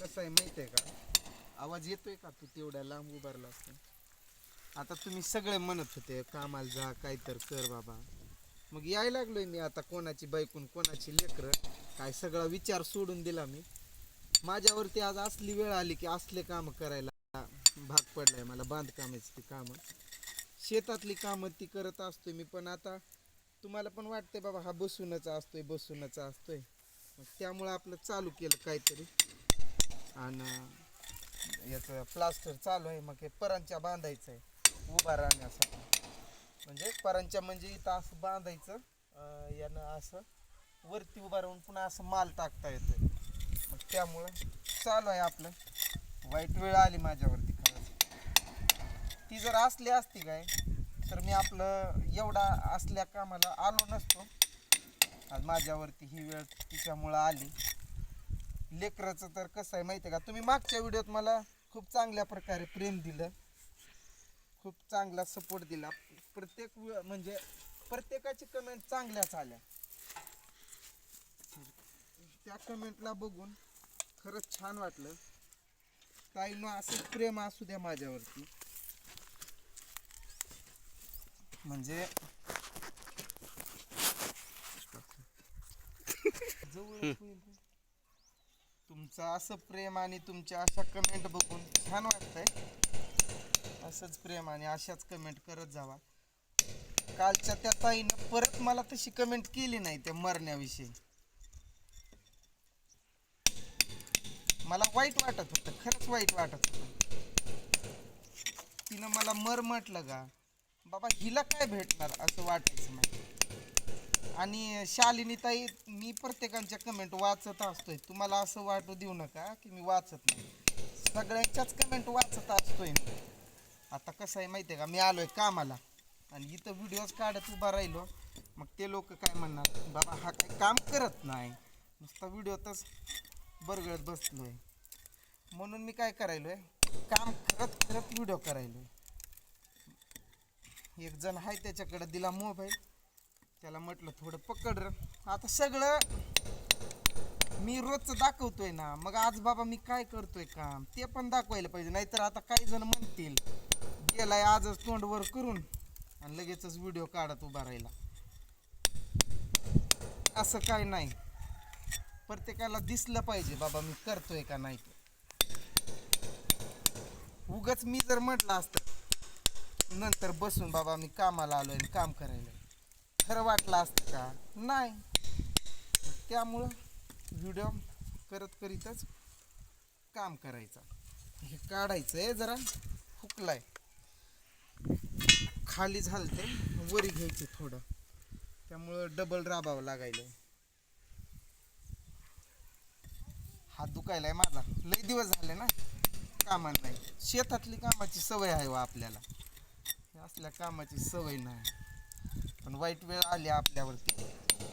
कसं आहे माहिती आहे का? आवाज येतोय का तू तेवढ्या लांब उभारला असतो? आता तुम्ही सगळे म्हणत होते कामाला जा काय तर कर बाबा. मग यायला लागलोय मी आता कोणाची बायकून कोणाची लेकरं. काय सगळा विचार सोडून दिला मी. माझ्यावरती आज असली वेळ आली की असले कामं करायला भाग पडलाय मला बांधकामाची ती कामं. शेतातली कामं ती करत असतोय मी पण आता तुम्हाला पण वाटतंय बाबा हा बसूनच असतोय बसूनच असतोय. मग त्यामुळं आपलं चालू केलं काहीतरी. आणि याचं प्लास्टर चालू आहे मग हे परांच्या बांधायचं आहे उभा राहण्यासाठी. म्हणजे परांच्या म्हणजे इथं असं बांधायचं यानं असं वरती उभा राहून पुन्हा असं माल टाकता येतं मग त्यामुळं चालू आहे आपलं. वाईट वेळ आली माझ्यावरती खरंच. ती जर असली असती काय तर मी आपलं एवढा असल्या कामाला आलो नसतो. आज माझ्यावरती ही वेळ तिच्यामुळं आली. लेकराचं तर कसं आहे माहिती आहे का? तुम्ही मागच्या व्हिडिओत मला खूप चांगल्या प्रकारे प्रेम दिलं. खूप चांगला सपोर्ट दिला. प्रत्येक म्हणजे प्रत्येकाची कमेंट चांगल्याच आल्या. त्या कमेंटला बघून खरंच छान वाटलं. ताईनं असं प्रेम असू द्या माझ्यावरती. म्हणजे रे. तुमचं असं प्रेम आणि तुमच्या अशा कमेंट बघून छान वाटतंय. असंच प्रेम आणि अशाच कमेंट करत जावा. कालच्या त्या ताईनं परत मला तशी कमेंट केली नाही त्या मरण्याविषयी. मला वाईट वाटत होतं खरंच वाईट वाटत होतं. तिनं मला मर म्हटलं का? बाबा हिला काय भेटणार असं वाटायचं नाही आणि शालिनीताई मी प्रत्येकांच्या कमेंट वाचत असतोय. तुम्हाला असं वाटू देऊ नका की मी वाचत नाही. सगळ्यांच्याच कमेंट वाचत असतोय मी. आता कसं आहे माहिती आहे का? मी आलोय कामाला. आणि इथं व्हिडिओज काढत उभा राहिलो. मग ते लोक काय म्हणणार? बाबा हा काय काम करत नाही. नुसता व्हिडिओतच बरगळत बसलोय. म्हणून मी काय करायलोय? काम करत करत व्हिडिओ करायलोय. एक जण आहे त्याच्याकडे दिला मोबाईल त्याला म्हटलं थोडं पकड र. आता सगळं मी रोजच दाखवतोय ना मग आज बाबा मी काय करतोय काम ते पण दाखवायला पाहिजे नाहीतर आता काही जण म्हणतील गेलाय आजच तोंड वर करून आणि लगेचच व्हिडिओ काढत उभा राहिला. असं काय नाही. प्रत्येकाला दिसलं पाहिजे बाबा मी करतोय का नाही उगच मी जर म्हटलं असतं नंतर बसून बाबा मी कामाला आलोय आणि काम करायला. खरं वाटलं असतं का? नाही. त्यामुळं व्हिडिओ करत करीतच काम करायचं. हे काढायचं आहे जरा हुकलाय. खाली झालं ते वरी घ्यायचं थोडं. त्यामुळं डबल राबावं लागायलं हात दुखायलाय माझा. लई दिवस झाले ना कामाला नाही. शेतातली कामाची सवय आहे वा आपल्याला. हे असल्या कामाची सवय नाही. वाईट वेळ आली आपल्यावरती.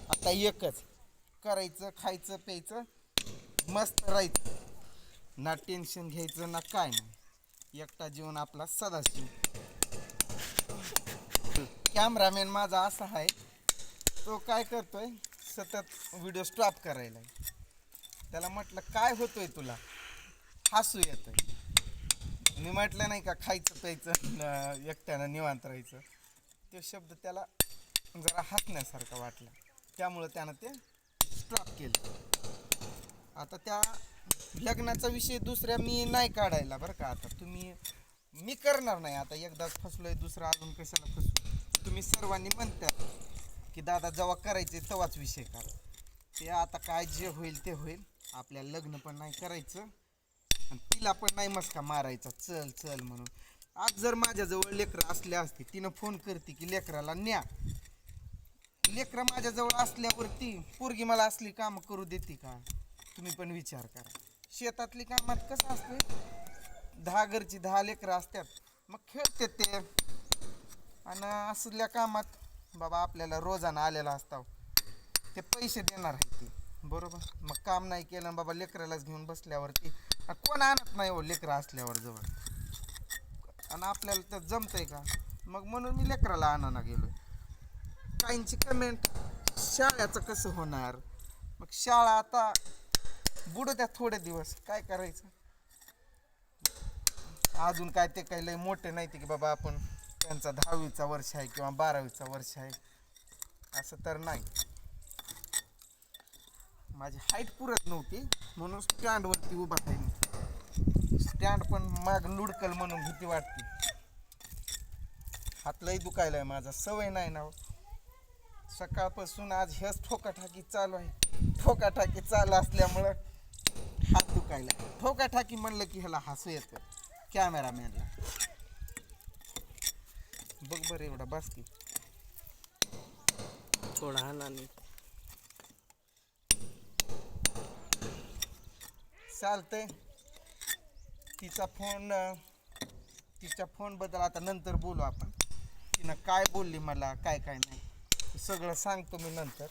आता एकच करायचं खायचं प्यायचं मस्त राहायचं. ना टेन्शन घ्यायचं ना काय नाही. एकटा जीवन आपला सदाशिव. कॅमेरामॅन माझा असा आहे तो काय करतोय सतत व्हिडिओ स्टॉप करायला त्याला म्हटलं काय होतोय तुला? हसू येतंय. मी म्हटलं नाही का खायचं प्यायचं एकट्यानं निवांत राहायचं. ते शब्द त्याला जरा हसण्यासारखं वाटला. त्यामुळं त्यानं ते स्टॉप केलं. आता त्या लग्नाचा विषय दुसऱ्या मी नाही काढायला बरं का. आता तुम्ही मी करणार नाही. आता एकदाच फसलोय दुसरा अजून कशाला फसू? तुम्ही सर्वांनी म्हणता की दादा जेव्हा करायचे तेव्हाच विषय काढा. ते आता काय जे होईल ते होईल. आपल्या लग्न पण नाही करायचं. आणि तिला पण नाही मस्का मारायचा. चल चल म्हणून. आज जर माझ्याजवळ लेकरं असले असते तिनं फोन करते की लेकराला न्या. लेकरं माझ्याजवळ असल्यावरती पोरगी मला असली कामं करू देते का? तुम्ही पण विचार करा. शेतातली कामात कसं असते दहा घरची दहा लेकरं असतात. मग खेळते ते. आणि असल्या कामात बाबा आपल्याला रोजानं आलेला असता हो. ते पैसे देणार आहे ते. बरोबर? मग काम नाही केलं बाबा लेकरालाच घेऊन बसल्यावरती. कोण आणत नाही हो लेकरं असल्यावर जवळ? आणि आपल्याला तर जमतंय का? मग म्हणून मी लेकराला आणायला गेलो काहींची कमेंट शाळेचं कसं होणार? मग शाळा आता बुडू द्या थोडे दिवस. काय करायचं? अजून काय ते काही लय मोठे नाही ते की बाबा आपण त्यांचा दहावीचा वर्ष आहे किंवा बारावीचा वर्ष आहे. असं तर नाही. माझी हाईट पुरत नव्हती म्हणून स्टँडवरती उभा राहील स्टँड पण माग लुडकल म्हणून भीती वाटते. हात लय दुखायलाय माझा. सवय नाही ना हो. सकाळपासून आज हेच ठोकाठाकी चालू आहे. ठोकाठाकी चालू असल्यामुळं हात दुखायला. ठोकाठाकी म्हणलं की ह्याला हसू येतं. कॅमेरामॅनला. बघ बरं एवढा बस की. थोडा हानाने चालतंय. तिचा फोन तिच्या फोनबद्दल आता नंतर बोलू आपण. तिनं काय बोलली मला काय काय नाही. सगळं सांगतो मी नंतर.